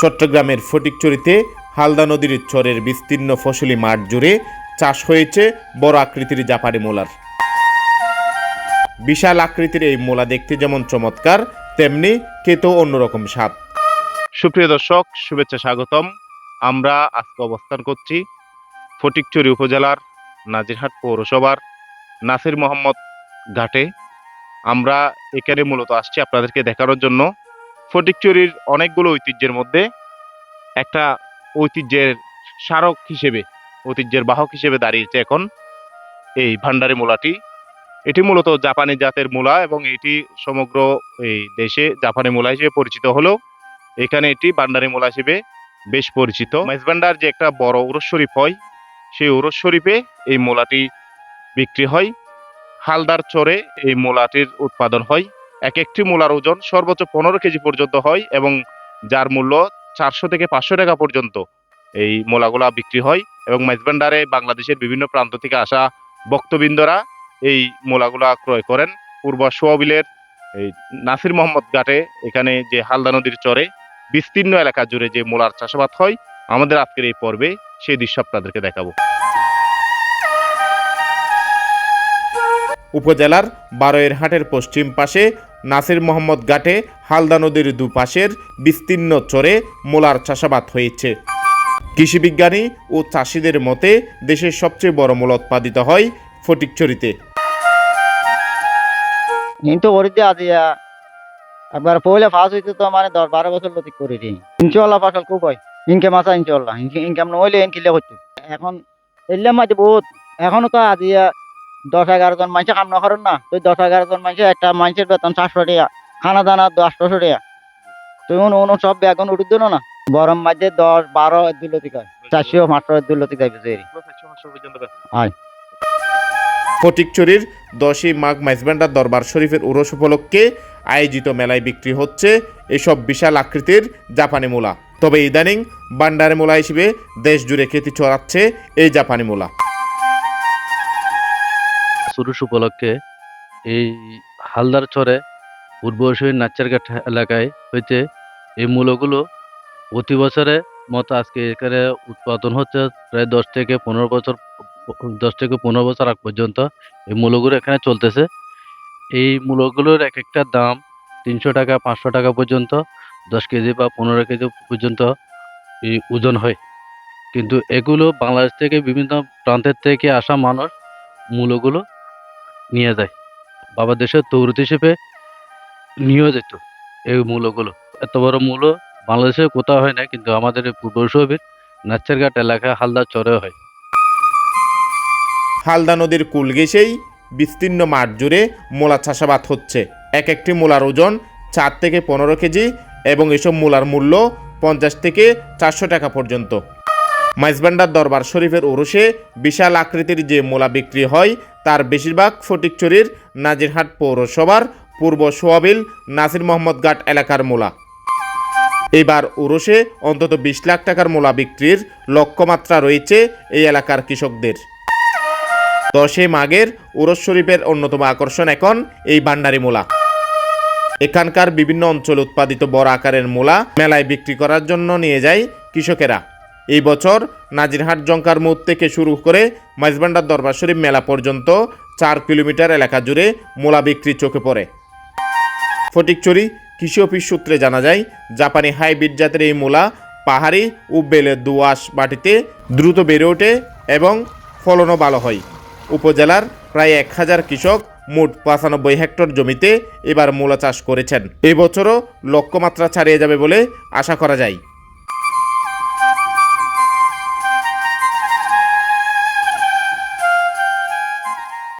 চট্টগ্রামের ফটিকচুরিতে হালদা নদীর চরের বিস্তীর্ণ ফসলি মাঠ জুড়ে চাষ হয়েছে বড় আকৃতির জাপানি মোলার। বিশাল আকৃতির এই মোলা দেখতে যেমন চমৎকার, তেমনি খেতেও অন্যরকম স্বাদ। সুপ্রিয় দর্শক, শুভেচ্ছা স্বাগতম। আমরা আজকে অবস্থান করছি ফটিকচুরি উপজেলার নাজিরহাট পৌরসভার নাসির মোহাম্মদ ঘাটে। আমরা এখানে মূলত আসছি আপনাদেরকে দেখানোর জন্য। ফটিকচুরির অনেকগুলো ঐতিহ্যের মধ্যে একটা ঐতিহ্যের স্মারক হিসেবে, ঐতিহ্যের বাহক হিসেবে দাঁড়িয়েছে এখন এই ভান্ডারি মূলাটি। এটি মূলত জাপানি জাতের মূলা এবং এটি সমগ্র এই দেশে জাপানি মূলা হিসেবে পরিচিত হলেও এখানে এটি ভান্ডারি মূলা হিসেবে বেশ পরিচিত। মেজবান্ডার যে একটা বড় উরস শরীফ হয়, সেই উরস শরীফে এই মূলাটি বিক্রি হয়। হালদার চরে এই মূলাটির উৎপাদন হয়। এক একটি মূলার ওজন সর্বোচ্চ পনেরো কেজি পর্যন্ত হয় এবং যার মূল্য চারশো থেকে পাঁচশো টাকা পর্যন্ত এই মূলাগুলা বিক্রি হয় এবং মেজবান্ডারে বাংলাদেশের বিভিন্ন প্রান্ত থেকে আসা ভক্তবৃন্দরা এই মূলাগুলা ক্রয় করেন। পূর্ব সোয়াবিলের এই নাসির মোহাম্মদ ঘাটে এখানে যে হালদা নদীর চরে বিস্তীর্ণ এলাকা জুড়ে যে মূলার চাষাবাদ হয়, আমাদের আজকের এই পর্বে সেই দৃশ্য আপনাদেরকে দেখাবো। উপজেলার বারোয়ের হাটের পশ্চিম পাশে নাসির মোহাম্মদ ঘাটে হালদা নদীর দুপাশের বিস্তীর্ণ চরে মোলার চাষাবাদ হয়েছে। কৃষি বিজ্ঞানী ও চাষিদের মতে, দেশের সবচেয়ে বড় মূল উৎপাদিত হয় ফটিকচুরিতে কিন্তু ওরি দিয়ে আজিয়া একবার পয়লা ফার্স্ট হইতে তো মানে দশ বারো বছর লতিক করে দিই। ইনশাল্লাহ ফসল খুব হয়। ইনকে মাসা ইনশাল্লাহ ইনকাম নইলে ইনকিলে করতে এখন এলে মাঝে বহুত। এখনও তো আজিয়া দশ এগারো জন মানুষে কাম না করেন না। তো দশ এগারো জন মানুষে একটা মানুষের বেতন চারশো টাকা খানা দানা দশশো টাকা। তো উন উন সব বেগুন উঠি দিল না গরম মাঝে দশ বারো দুই লতিক হয়। চারশো পাঁচশো দুই লতিক যাইবে যে আয় ফটিকচুরির দশই মাঘ মাইজবান্ডার দরবার শরীফের উরস উপলক্ষে আয়োজিত মেলায় বিক্রি হচ্ছে এসব বিশাল আকৃতির জাপানি মূলা। তবে ইদানিং বান্ডারে মূলা হিসেবে দেশ জুড়ে খ্যাতি ছড়াচ্ছে এই জাপানি মূলা। সুরুষ উপলক্ষে এই হালদার চরে পূর্ব অসুর নাচ্চারঘাট এলাকায় হইতে এই মূলগুলো প্রতি বছরে মতো আজকে এখানে উৎপাদন হচ্ছে প্রায় দশ থেকে পনেরো বছর, দশ থেকে পনেরো বছর আগ পর্যন্ত এই মূলগুলো এখানে চলতেছে। এই মূলগুলোর এক একটা দাম তিনশো টাকা, পাঁচশো টাকা পর্যন্ত, দশ কেজি বা পনেরো কেজি পর্যন্ত এই ওজন হয়। কিন্তু এগুলো বাংলাদেশ থেকে বিভিন্ন প্রান্তের থেকে আসা মানুষ মূলগুলো নিয়ে যায়। বাবা দেশের তৌরত হিসেবে নিয়েও যেত এই মূলগুলো। এত বড় মূল বাংলাদেশে কোথাও হয় না কিন্তু আমাদের এই পূর্ব শহরের নাচ্চারঘাট এলাকা হালদা চরে হয়। হালদা নদীর কুল ঘেঁষেই বিস্তীর্ণ মাঠ জুড়ে মূলা চাষাবাদ হচ্ছে। এক একটি মূলার ওজন চার থেকে পনেরো কেজি এবং এসব মূলার মূল্য পঞ্চাশ থেকে চারশো টাকা পর্যন্ত। মাইজবান্ডার দরবার শরীফের ওরসে বিশাল আকৃতির যে মোলা বিক্রি হয়, তার বেশিরভাগ ফটিকচুরির নাজিরহাট পৌরসভার পূর্ব সোয়াবিল নাসির মোহাম্মদ ঘাট এলাকার মোলা। এবার উরসে অন্তত বিশ লাখ টাকার মূলা বিক্রির লক্ষ্যমাত্রা রয়েছে এই এলাকার কৃষকদের। দশে মাঘের উরস শরীফের অন্যতম আকর্ষণ এখন এই ভান্ডারি মোলা। এখানকার বিভিন্ন অঞ্চলে উৎপাদিত বড় আকারের মোলা মেলায় বিক্রি করার জন্য নিয়ে যায় কৃষকেরা। এই বছর নাজিরহাট জঙ্কার মুদ থেকে শুরু করে মাইজবান্ডার দরবার শরীফ মেলা পর্যন্ত চার কিলোমিটার এলাকা জুড়ে মূলা বিক্রি চোখে পড়ে। ফটিকচুরি কৃষি অফিস সূত্রে জানা যায়, জাপানি হাইব্রিড জাতের এই মূলা পাহাড়ি ও বেলের দোআঁশ মাটিতে দ্রুত বেড়ে ওঠে এবং ফলনও ভালো হয়। উপজেলার প্রায় এক হাজার কৃষক মোট পঁচানব্বই হেক্টর জমিতে এবার মূলা চাষ করেছেন। এবছরও লক্ষ্যমাত্রা ছাড়িয়ে যাবে বলে আশা করা যায়।